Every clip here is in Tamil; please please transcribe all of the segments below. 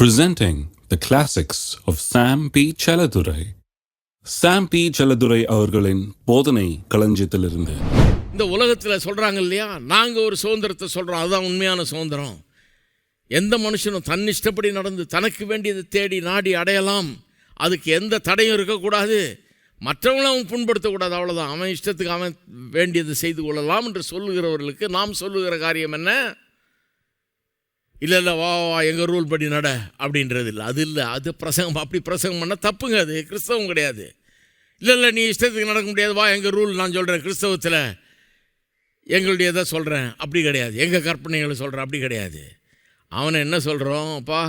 presenting the classics of Sam P. Chaladurai. Sam P. Chaladurai அவர்களின் போதனை களஞ்சியத்திலிருந்து. இந்த உலகத்தில் சொல்கிறாங்க இல்லையா? நாங்கள் ஒரு சுதந்திரத்தை சொல்கிறோம் அதுதான் உண்மையான சுதந்திரம். எந்த மனுஷனும் தன் இஷ்டப்படி நடந்து தனக்கு வேண்டியதை தேடி நாடி அடையலாம். அதுக்கு எந்த தடையும் இருக்கக்கூடாது. மற்றவங்களை அவன் புண்படுத்தக்கூடாது. அவ்வளோதான் அவன் இஷ்டத்துக்கு அவன் வேண்டியது செய்து கொள்ளலாம் என்று சொல்லுகிறவர்களுக்கு நாம் சொல்லுகிற காரியம் என்ன? இல்லை இல்லை வா வா எங்கள் ரூல் படி நட அப்படின்றது இல்லை அது இல்லை அது பிரசங்கம் அப்படி பிரசங்கம் பண்ணால் தப்புங்க அது. கிறிஸ்தவம் கிடையாது. இல்லை இல்லை நீ இஷ்டத்துக்கு நடக்க முடியாது. வா எங்கள் ரூல் நான் சொல்கிறேன் கிறிஸ்தவத்தில் எங்களுடைய இதை சொல்கிறேன் அப்படி கிடையாது. எங்கள் கற்பனைகளை சொல்கிறேன் அப்படி கிடையாது. அவனை என்ன சொல்கிறோம் அப்பா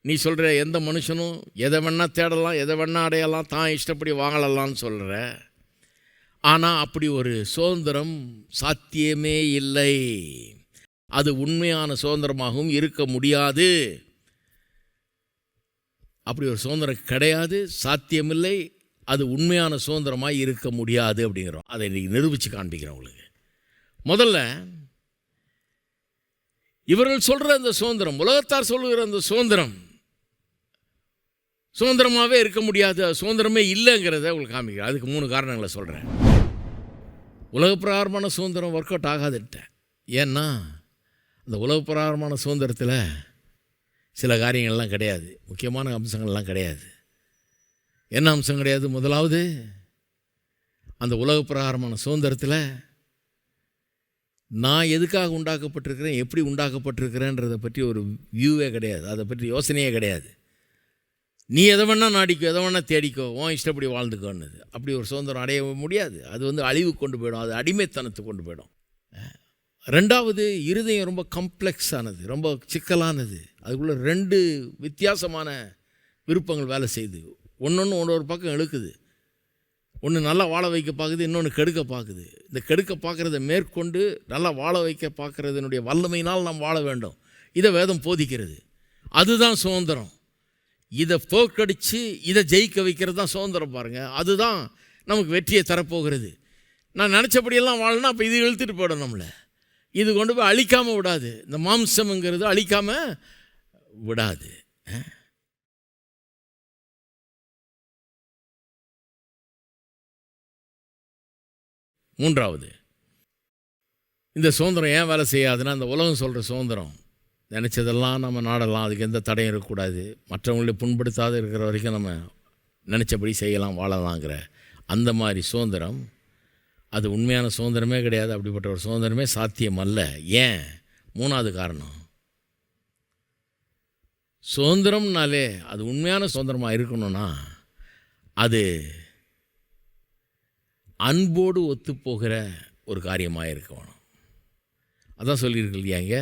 நீ சொல்கிற எந்த மனுஷனும் எதை வேணால் தேடலாம் எதை வேணால் அடையலாம் தான் இஷ்டப்படி வாங்கலாம்னு சொல்கிற ஆனால் அப்படி ஒரு சுதந்திரம் சாத்தியமே இல்லை. அது உண்மையான சுதந்திரமாகவும் இருக்க முடியாது. அப்படி ஒரு சுதந்திரம் கிடையாது சாத்தியமில்லை அது உண்மையான சுதந்திரமாக இருக்க முடியாது அப்படிங்கிறோம். அதை இன்றைக்கி நிரூபித்து காண்பிக்கிறேன் உங்களுக்கு. முதல்ல இவர்கள் சொல்கிற அந்த சுதந்திரம் உலகத்தார் சொல்லுகிற அந்த சுதந்திரம் சுதந்திரமாகவே இருக்க முடியாது சுதந்திரமே இல்லைங்கிறத உங்களுக்கு காமிக்கிறேன். அதுக்கு மூணு காரணங்களை சொல்கிறேன் உலக பிரகாரமான சுதந்திரம் ஒர்க் அவுட் ஆகாதுட்டேன் ஏன்னா இந்த உலக பிரகாரமான சுதந்திரத்தில் சில காரியங்கள்லாம் கிடையாது. முக்கியமான அம்சங்கள்லாம் கிடையாது. என்ன அம்சம் கிடையாது? முதலாவது அந்த உலக பிரகாரமான சுதந்திரத்தில் நான் எதுக்காக உண்டாக்கப்பட்டிருக்கிறேன்? எப்படி உண்டாக்கப்பட்டிருக்கிறேன்றதை பற்றி ஒரு வியூவே கிடையாது. அதை பற்றி யோசனையே கிடையாது. நீ எதை வேணால் நாடிக்கோ எதை வேணால் தேடிக்கோ உன் இஷ்டப்படி வாழ்ந்துக்கோன்னு அப்படி ஒரு சுதந்திரம் அடைய முடியாது. அது வந்து அழிவு கொண்டு போயிடும். அது அடிமைத்தனத்துக்கு கொண்டு போயிடும். ரெண்டாவது இருதயம் ரொம்ப கம்ப்ளெக்ஸானது ரொம்ப சிக்கலானது. அதுக்குள்ளே ரெண்டு வித்தியாசமான விருப்பங்கள் வேலை செய்யுது ஒன்று ஒன்று ஒன்று ஒரு பக்கம் இழுக்குது. ஒன்று நல்லா வாழ வைக்க பார்க்குது இன்னொன்று கெடுக்க பார்க்குது இந்த கெடுக்க பார்க்குறத மேற்கொண்டு நல்லா வாழ வைக்க பார்க்குறதுனுடைய வல்லமையினால் நாம் வாழ வேண்டும். இதை வேதம் போதிக்கிறது. அதுதான் சுதந்திரம். இதை தோற்கடித்து இதை ஜெயிக்க வைக்கிறது தான் சுதந்திரம் பாருங்கள் அதுதான் நமக்கு வெற்றியை தரப்போகிறது. நான் நினச்சபடியெல்லாம் வாழணும் அப்போ இது இழுத்துட்டு போயிடும் நம்மளை. இது கொண்டு போய் அழிக்காமல் விடாது. இந்த மாம்சம்ங்கிறது அழிக்காமல் விடாது. மூன்றாவது. இந்த சுதந்திரம் ஏன் வேலை செய்யாதுன்னா அந்த உலகம் சொல்கிற சுதந்திரம். நினச்சதெல்லாம் நம்ம நாடலாம் அதுக்கு எந்த தடையும் இருக்கக்கூடாது. மற்றவங்களை புண்படுத்தாத இருக்கிற வரைக்கும் நம்ம நினச்சபடி செய்யலாம் வாழலாங்கிற அந்த மாதிரி சுதந்திரம் அது உண்மையான சுதந்திரமே கிடையாது அப்படிப்பட்ட ஒரு சுதந்திரமே சாத்தியம் அல்ல ஏன்? மூணாவது காரணம். சுதந்திரம்னாலே அது உண்மையான சுதந்திரமாக இருக்கணும்னா அது அன்போடு ஒத்துப்போகிற ஒரு காரியமாக இருக்கணும். அதான் சொல்லியிருக்கு இல்லையாங்க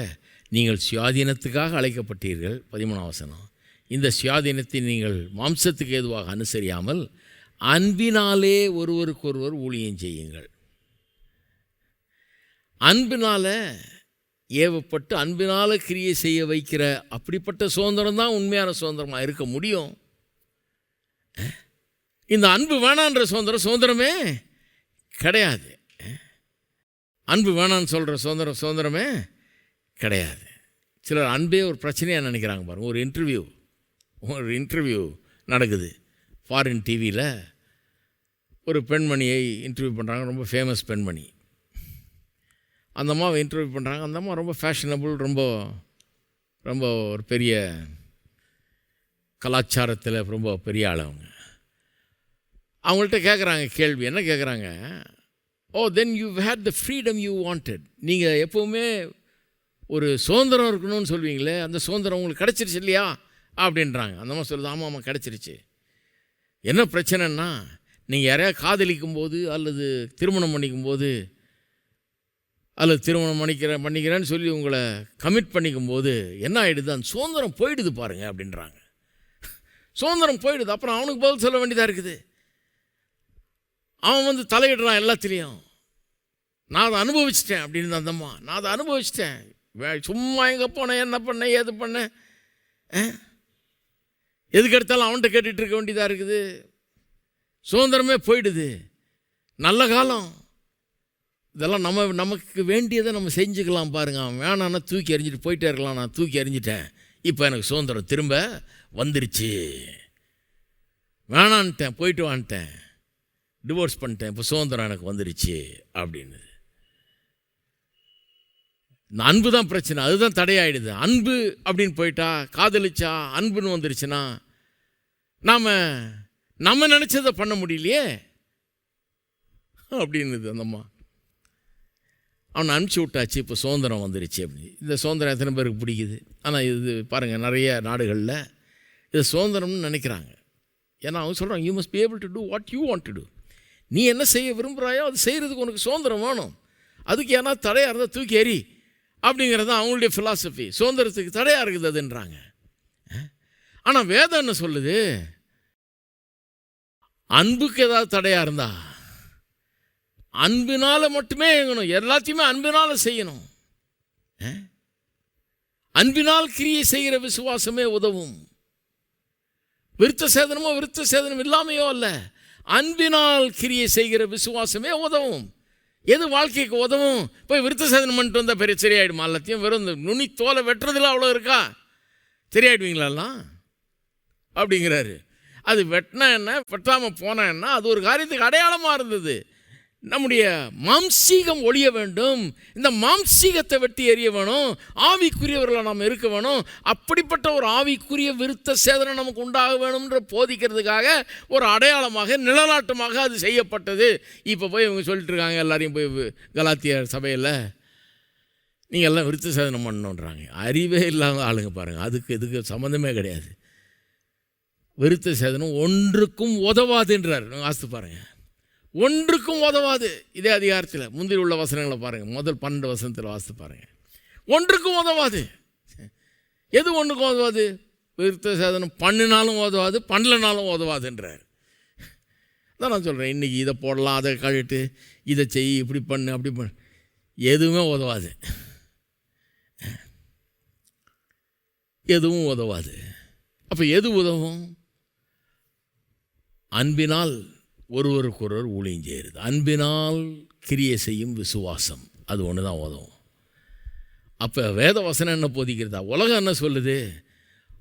நீங்கள் சுயாதீனத்துக்காக அழைக்கப்பட்டீர்கள் பதிமூணாம் வசனம். இந்த சுயாதீனத்தை நீங்கள் மாம்சத்துக்கு ஏதுவாக அனுசரியாமல் அன்பினாலே ஒருவருக்கொருவர் ஊழியம் செய்யுங்கள். அன்பினால் ஏவப்பட்டு அன்பினால் கிரியை செய்ய வைக்கிற அப்படிப்பட்ட சுதந்திரம் தான் உண்மையான சுதந்திரமாக இருக்க முடியும். இந்த அன்பு வேணான்ற சுதந்திரம் சுதந்திரமே கிடையாது. அன்பு வேணான்னு சொல்கிற சுதந்திரம் சுதந்திரமே கிடையாது. சிலர் அன்பே ஒரு பிரச்சனையாக நினைக்கிறாங்க பாருங்கள் ஒரு இன்டர்வியூ ஒரு இன்டர்வியூ நடக்குது. ஃபாரின் டிவியில் ஒரு பெண்மணியை இன்டர்வியூ பண்ணுறாங்க ரொம்ப ஃபேமஸ் பெண்மணி. அந்த அம்மாவை இன்டர்வியூ பண்ணுறாங்க அந்த அம்மா ரொம்ப ஃபேஷனபுள் ரொம்ப ரொம்ப ஒரு பெரிய கலாச்சாரத்தில் ரொம்ப பெரிய ஆள் அவங்க. அவங்கள்ட்ட கேட்குறாங்க கேள்வி. என்ன கேட்குறாங்க oh oh, then you hate the freedom you wanted நீங்கள் எப்போவுமே ஒரு சுதந்திரம் இருக்கணும்னு சொல்வீங்களே அந்த சுதந்திரம் உங்களுக்கு கிடச்சிருச்சு இல்லையா? அப்படின்றாங்க. அந்த மாதிரி சொல்லுது ஆமாம் ஆமாம் கிடச்சிருச்சு. என்ன பிரச்சனைன்னா நீங்கள் யாரையா காதலிக்கும் போது அல்லது திருமணம் பண்ணிக்கும் போது அல்லது திருமணம் பண்ணிக்கிறேன் பண்ணிக்கிறேன்னு சொல்லி உங்களை கமிட் பண்ணிக்கும் போது என்ன ஆகிடுது அந்த சுதந்திரம் போயிடுது பாருங்கள் அப்படின்றாங்க. சுதந்திரம் போயிடுது. அப்புறம் அவனுக்கு பதில் சொல்ல வேண்டியதாக இருக்குது? அவன் வந்து தலையிடுறான் எல்லாத்துலேயும். நான் அதை அனுபவிச்சிட்டேன் அப்படின்னு அந்தம்மா நான் அதை அனுபவிச்சிட்டேன். சும்மா எங்கே போனேன் என்ன பண்ணேன் ஏது பண்ணேன் எதுக்கு எடுத்தாலும் அவன்கிட்ட கேட்டுட்டு இருக்க வேண்டியதாக இருக்குது? சுதந்திரமே போயிடுது. நல்ல காலம். இதெல்லாம் நம்ம நமக்கு வேண்டியதை நம்ம செஞ்சுக்கலாம் பாருங்க. அவன் வேணான்னா தூக்கி எறிஞ்சிட்டு போயிட்டே இருக்கலாம். நான் தூக்கி எறிஞ்சிட்டேன். இப்போ எனக்கு சுதந்திரம் திரும்ப வந்துருச்சு. வேணான்ட்டேன் போயிட்டு வான்ட்டேன். டிவோர்ஸ் பண்ணிட்டேன். இப்போ சுதந்திரம் எனக்கு வந்துருச்சு அப்படின்னு. இந்த அன்பு தான் பிரச்சனை. அதுதான் தடையாயிடுது. அன்பு அப்படின்னு போயிட்டா காதலிச்சா அன்புன்னு வந்துருச்சுன்னா நாம் நம்ம நினச்சதை பண்ண முடியலையே? அப்படின்னுது அந்தம்மா அவனை அனுப்பிச்சி விட்டாச்சு இப்போ சுதந்திரம் வந்துருச்சு அப்படி இந்த சுதந்திரம் எத்தனை பேருக்கு பிடிக்குது? ஆனால் இது பாருங்கள் நிறைய நாடுகளில் இது சுதந்திரம்னு நினைக்கிறாங்க. ஏன்னா அவங்க சொல்கிறாங்க you must be able to do what you want to do நீ என்ன செய்ய விரும்புகிறாயோ அது செய்கிறதுக்கு உனக்கு சுதந்திரம் வேணும். அதுக்கு ஏன்னா தடையாக இருந்தால் தூக்கி எறி அப்படிங்கிறது தான் அவங்களுடைய ஃபிலாசபி சுதந்திரத்துக்கு தடையாக இருக்குது அதுன்றாங்க ஆனால் வேதம் என்ன சொல்லுது? அன்புக்கு ஏதாவது தடையாக இருந்தால் அன்பினால் மட்டுமே இயங்கணும். எல்லாத்தையுமே அன்பினால் செய்யணும். அன்பினால் கிரியை செய்கிற விசுவாசமே உதவும். விருத்த சேதனமோ விருத்த சேதனம் இல்லாமையோ அல்ல. அன்பினால் கிரியை செய்கிற விசுவாசமே உதவும். எது வாழ்க்கைக்கு உதவும்? போய் விருத்த சேதனம் பண்ணிட்டு வந்தால் பெரிய சரியாயிடுமா எல்லாத்தையும் வெறும் இந்த நுனி தோலை வெட்டுறதுல அவ்வளோ இருக்கா? சரியாயிடுவீங்களாலாம் அப்படிங்கிறாரு. அது வெட்டினா என்ன? வெட்டாமல் போனால் என்ன? அது ஒரு காரியத்துக்கு அடையாளமாக இருந்தது. நம்முடைய மாம்சீகம் ஒழிய வேண்டும். இந்த மாம்சீகத்தை வெட்டி எறிய வேணும். ஆவிக்குரியவர்களாக நாம் இருக்க வேணும். அப்படிப்பட்ட ஒரு ஆவிக்குரிய விருத்த சேதனம் நமக்கு உண்டாக வேணும்ன்ற போதிக்கிறதுக்காக ஒரு அடையாளமாக நிழலாட்டமாக அது செய்யப்பட்டது. இப்போ போய் இவங்க சொல்லிட்டு இருக்காங்க எல்லாரையும் போய் கலாத்தியார் கலாத்திய சபையில் நீங்கள் எல்லாம் விருத்த சேதனம் பண்ணணுன்றாங்க அறிவே இல்லாத ஆளுங்க பாருங்கள் அதுக்கு இதுக்கு சம்மந்தமே கிடையாது. விருத்த சேதனம் ஒன்றுக்கும் உதவாதுன்றார். வாசித்து பாருங்கள் ஒன்றுக்கும் உதவாது. இதே அதிகாரத்தில் முந்திரி உள்ள வசனங்களை பாருங்கள் முதல் பன்னெண்டு வசனத்தில் வாசித்து பாருங்கள் ஒன்றுக்கும் உதவாது. எது ஒன்றுக்கும் உதவாது? விருத்த சேதனம் பண்ணினாலும் உதவாது பண்ணலனாலும் உதவாதுன்றார். அதான் நான் சொல்கிறேன் இன்றைக்கி இதை போடலாம் அதை கழுட்டு இதை செய் இப்படி பண்ணு அப்படி பண்ணு. எதுவுமே உதவாது. எதுவும் உதவாது. அப்போ எது உதவும்? அன்பினால் ஒருவருக்கொருவர் ஊழியம் செய்கிறது. அன்பினால் கிரியை செய்யும் விசுவாசம். அது ஒன்று தான் உதவும் அப்போ வேத வசனம் என்ன போதிக்கிறதா? உலகம் என்ன சொல்லுது?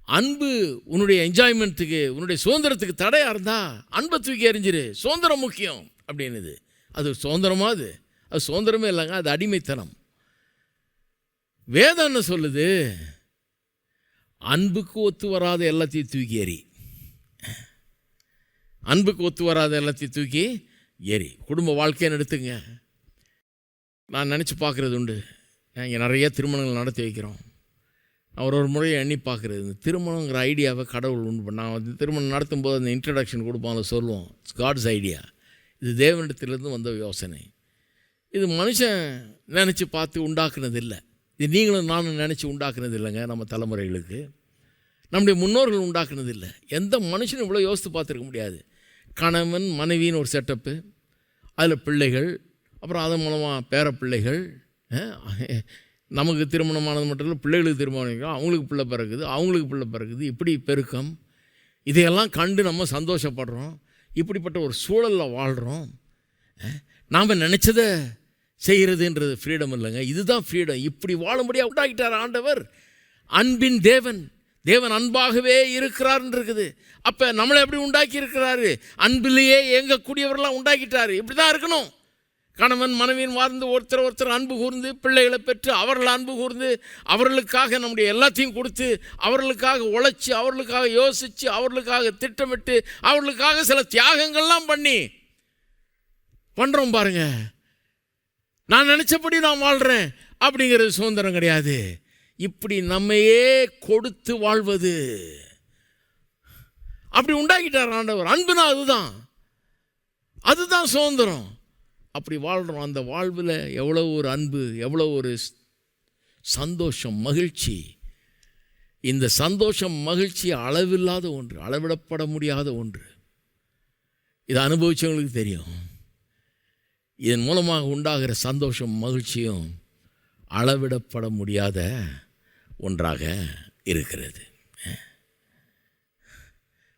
அன்பு உன்னுடைய என்ஜாய்மெண்ட்டுக்கு உன்னுடைய சுதந்திரத்துக்கு தடையாக இருந்தால் அன்பை தூக்கி எறிஞ்சிரு. சுதந்திரம் முக்கியம் அப்படின்னுது. அது சுதந்திரமா அது? அது சுதந்திரமே இல்லைங்க அது அடிமைத்தனம். வேதம் என்ன சொல்லுது? அன்புக்கு ஒத்து வராத எல்லாத்தையும் தூக்கி எறி. அன்புக்கு ஒத்து வராத எல்லாத்தையும் தூக்கி எரி குடும்ப வாழ்க்கைன்னு எடுத்துங்க நான் நினச்சி பார்க்குறது உண்டு. இங்கே நிறைய திருமணங்கள் நடத்தி வைக்கிறோம். அவர் ஒரு முறையை எண்ணி பார்க்குறது. இந்த திருமணங்கிற ஐடியாவை கடவுள் உண்டு பண்ண நான் வந்து திருமணம் நடத்தும் போது அந்த இன்ட்ரடக்ஷன் கொடுப்போம் அதை சொல்லுவோம். இட்ஸ் காட்ஸ் ஐடியா இது தேவனிடத்துலேருந்து வந்த யோசனை. இது மனுஷன் நினச்சி பார்த்து உண்டாக்குனது இல்லை இது நீங்களும் நானும் நினச்சி உண்டாக்குனது இல்லைங்க நம்ம தலைமுறைகளுக்கு. நம்முடைய முன்னோர்கள் உண்டாக்குனது இல்லை எந்த மனுஷனும் இவ்வளோ யோசித்து பார்த்துருக்க முடியாது. கணவன் மனைவின்னு ஒரு செட்டப்பு அதில் பிள்ளைகள் அப்புறம் அதன் மூலமாக பேர பிள்ளைகள் நமக்கு திருமணமானது மட்டும் இல்லை பிள்ளைகளுக்கு திருமணம் வைக்கிறோம், அவங்களுக்கு பிள்ளை பிறக்குது அவங்களுக்கு பிள்ளை பிறக்குது. இப்படி பெருக்கம். இதையெல்லாம் கண்டு நம்ம சந்தோஷப்படுறோம். இப்படிப்பட்ட ஒரு சூழலில் வாழ்கிறோம் நாம் நினச்சதை செய்கிறதுன்றது ஃப்ரீடம் இல்லைங்க. இதுதான் ஃப்ரீடம் இப்படி வாழும்படியாக உண்டாக்கிட்டார் ஆண்டவர். அன்பின் தேவன். தேவன் அன்பாகவே இருக்கிறார்னு இருக்குது அப்போ நம்மளை எப்படி உண்டாக்கி இருக்கிறாரு அன்பிலேயே இயங்கக்கூடியவர்களாம் உண்டாக்கிட்டாரு. இப்படி தான் இருக்கணும். கணவன் மனைவியின் வாழ்ந்து ஒருத்தர் ஒருத்தர் அன்பு கூர்ந்து பிள்ளைகளை பெற்று அவர்கள் அன்பு கூர்ந்து அவர்களுக்காக நம்முடைய எல்லாத்தையும் கொடுத்து அவர்களுக்காக உழைச்சி அவர்களுக்காக யோசித்து அவர்களுக்காக திட்டமிட்டு அவர்களுக்காக சில தியாகங்கள்லாம் பண்ணி பண்ணுறோம் பாருங்க. நான் நினச்சபடி நான் வாழ்கிறேன் அப்படிங்கிறது சுதந்திரம் கிடையாது. இப்படி நம்மையே கொடுத்து வாழ்வது. அப்படி உண்டாக்கிட்டார் ஆண்டவர். அன்புனா அதுதான். அதுதான் சுதந்திரம். அப்படி வாழ்கிறோம் அந்த வாழ்வில் எவ்வளோ ஒரு அன்பு எவ்வளோ ஒரு சந்தோஷம் மகிழ்ச்சி. இந்த சந்தோஷம் மகிழ்ச்சி அளவில்லாத ஒன்று அளவிடப்பட முடியாத ஒன்று. இதை அனுபவித்தவங்களுக்கு தெரியும். இதன் மூலமாக உண்டாகிற சந்தோஷம் மகிழ்ச்சியும் அளவிடப்பட முடியாத ஒன்றாக இருக்கிறது.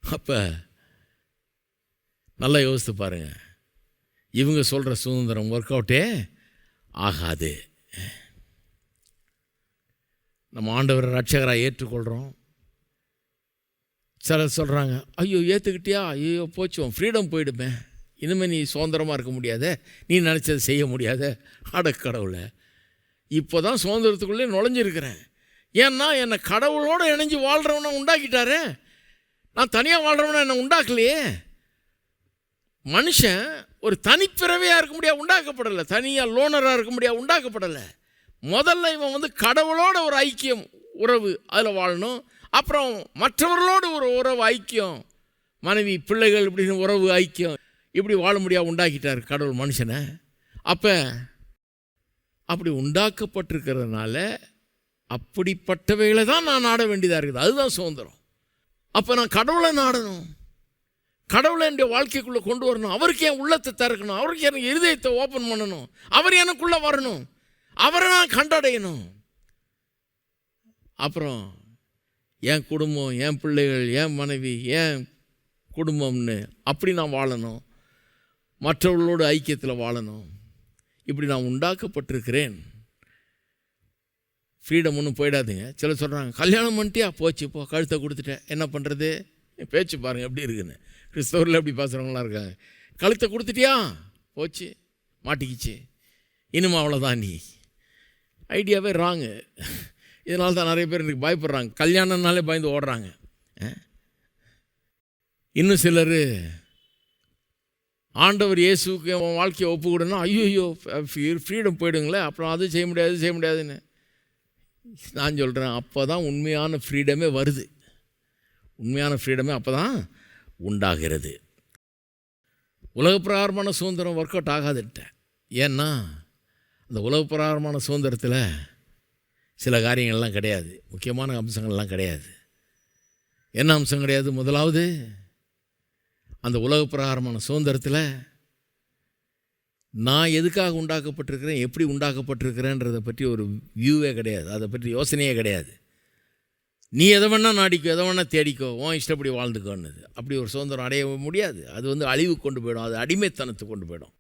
அப்போ நல்லா யோசித்து பாருங்க. இவங்க சொல்கிற சுதந்திரம் ஒர்க் அவுட்டே ஆகாது. நம்ம ஆண்டவரை ரட்சகராக ஏற்றுக்கொள்கிறோம் சிலர் சொல்கிறாங்க ஐயோ ஏற்றுக்கிட்டியா ஐயோ போச்சோம் ஃப்ரீடம் போயிடுமே. இனிமேல் நீ சுதந்திரமாக இருக்க முடியாத. நீ நினச்சதை செய்ய முடியாத. அடக்கடவுளை இப்போ தான் சுதந்திரத்துக்குள்ளே நுழைஞ்சிருக்கிறேன். ஏன்னா என்னை கடவுளோடு இணைஞ்சு வாழ்கிறவனை உண்டாக்கிட்டாரு. நான் தனியாக வாழ்கிறவனை என்னை உண்டாக்கலையே. மனுஷன் ஒரு தனிப்பிறவையாக இருக்க முடியாது உண்டாக்கப்படலை. தனியாக லோனராக இருக்க முடியாது உண்டாக்கப்படலை. முதல்ல இவன் வந்து கடவுளோட ஒரு ஐக்கியம் உறவு அதில் வாழணும். அப்புறம் மற்றவர்களோடு ஒரு உறவு ஐக்கியம். மனைவி பிள்ளைகள் இப்படின்னு உறவு ஐக்கியம். இப்படி வாழ முடியாது உண்டாக்கிட்டார் கடவுள் மனுஷனை. அப்போ அப்படி உண்டாக்கப்பட்டிருக்கிறதுனால அப்படிப்பட்டவைகளை தான் நான் நாட வேண்டியதாக இருக்குது. அதுதான் சுதந்திரம். அப்போ நான் கடவுளை நாடணும். கடவுளை என்னுடைய வாழ்க்கைக்குள்ளே கொண்டு வரணும். அவருக்கு என் உள்ளத்தை திறக்கணும். அவருக்கு எனக்கு இருதயத்தை ஓப்பன் பண்ணணும். அவர் எனக்குள்ளே வரணும். அவரை நான் கண்டடையணும். அப்புறம் என் குடும்பம் என் பிள்ளைகள் என் மனைவி என் குடும்பம்னு அப்படி நான் வாழணும். மற்றவர்களோடு ஐக்கியத்தில் வாழணும். இப்படி நான் உண்டாக்கப்பட்டிருக்கிறேன். ஃப்ரீடம் ஒன்றும் போயிடாதுங்க. சிலர் சொல்கிறாங்க கல்யாணம் பண்ணிட்டியா? போச்சு இப்போ கழுத்தை கொடுத்துட்டேன். என்ன பண்ணுறது பேச்சு பாருங்கள் எப்படி இருக்குன்னு. கிறிஸ்தவரில் எப்படி பேசுகிறவங்களாம் இருக்காங்க. கழுத்தை கொடுத்துட்டியா? போச்சு மாட்டிக்கிச்சு. இன்னும் அவ்வளோதான் நீ. ஐடியாவே ராங்கு. இதனால தான் நிறைய பேர் இன்றைக்கி பயப்படுறாங்க. கல்யாணம்னாலே பயந்து ஓடுறாங்க. இன்னும் சிலர் ஆண்டவர் இயேசுக்கு வாழ்க்கையை ஒப்பு கொடுன்னா ஐயோ ஃப்ரீடம் போயிடுங்களே. அப்புறம் அது செய்ய முடியாது செய்ய முடியாதுன்னு. நான் சொல்கிறேன் அப்போ தான் உண்மையான ஃப்ரீடமே வருது. உண்மையான ஃப்ரீடமே அப்போ தான் உண்டாகிறது. உலகப்பிரகாரமான சுதந்திரம் ஒர்க் அவுட் ஆகாதுன்ட்டேன் ஏன்னா அந்த உலகப்பிரகாரமான சுதந்திரத்தில் சில காரியங்கள்லாம் கிடையாது. முக்கியமான அம்சங்கள்லாம் கிடையாது. என்ன அம்சம் கிடையாது? முதலாவது அந்த உலகப்பிரகாரமான சுதந்திரத்தில் நான் எதுக்காக உண்டாக்கப்பட்டிருக்கிறேன் எப்படி உண்டாக்கப்பட்டிருக்கிறேன்றதை பற்றி ஒரு வியூவே கிடையாது. அதை பற்றி யோசனையே கிடையாது. நீ எதை வேணால் நாடிக்கோ எதை வேணால் தேடிக்கோ உன் இஷ்டப்படி வாழ்ந்துக்கோன்னுது. அப்படி ஒரு சுதந்திரம் அடைய முடியாது. அது வந்து அழிவு கொண்டு போயிடும். அது அடிமைத்தனத்துக்கு கொண்டு போயிடும்.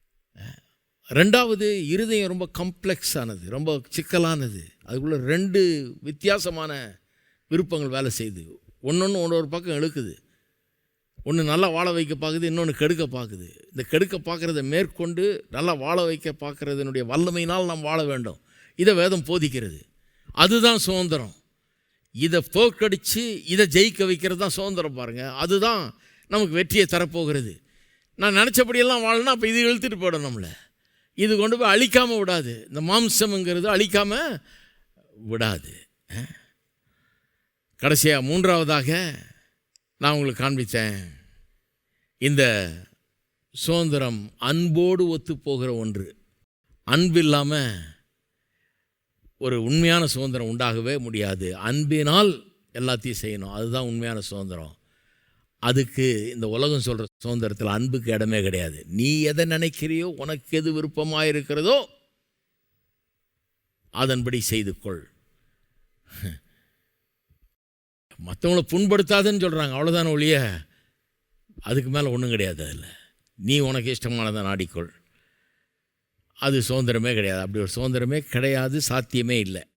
ரெண்டாவது இருதயம் ரொம்ப கம்ப்ளெக்ஸானது ரொம்ப சிக்கலானது. அதுக்குள்ளே ரெண்டு வித்தியாசமான விருப்பங்கள் வேலை செய்யுது ஒன்று ஒன்று ஒரு பக்கம் இழுக்குது. ஒன்று நல்லா வாழ வைக்க பார்க்குது இன்னொன்று கெடுக்க பார்க்குது இந்த கெடுக்க பார்க்குறத மேற்கொண்டு நல்லா வாழ வைக்க பார்க்குறதுனுடைய வல்லமையினால் நாம் வாழ வேண்டும். இதை வேதம் போதிக்கிறது. அதுதான் சுதந்திரம். இதை தோற்கடித்து இதை ஜெயிக்க வைக்கிறது தான் சுதந்திரம் பாருங்கள் அதுதான் நமக்கு வெற்றியை தரப்போகிறது. நான் நினச்சபடியெல்லாம் வாழனா அப்போ இது இழுத்துட்டு போயிடும் நம்மளை. இது கொண்டு போய் அழிக்காமல் விடாது. இந்த மாம்சம்ங்கிறது அழிக்காமல் விடாது. கடைசியாக மூன்றாவதாக நான் உங்களுக்கு காண்பித்தேன். இந்த சுதந்திரம் அன்போடு ஒத்து போகிற ஒன்று. அன்பு இல்லாமல் ஒரு உண்மையான சுதந்திரம் உண்டாகவே முடியாது. அன்பினால் எல்லாத்தையும் செய்யணும். அதுதான் உண்மையான சுதந்திரம். அதுக்கு இந்த உலகம் சொல்கிற சுதந்திரத்தில் அன்புக்கு இடமே கிடையாது. நீ எதை நினைக்கிறியோ உனக்கு எது விருப்பமாக இருக்கிறதோ அதன்படி செய்து கொள். மற்றவங்கள புண்படுத்தாதுன்னு சொல்கிறாங்க அவ்வளோதான ஒழிய? அதுக்கு மேலே ஒன்றும் கிடையாது அதில். நீ உனக்கு இஷ்டமானதை நாடிக்கொள். அது சுதந்திரமே கிடையாது. அப்படி ஒரு சுதந்திரமே கிடையாது சாத்தியமே இல்லை.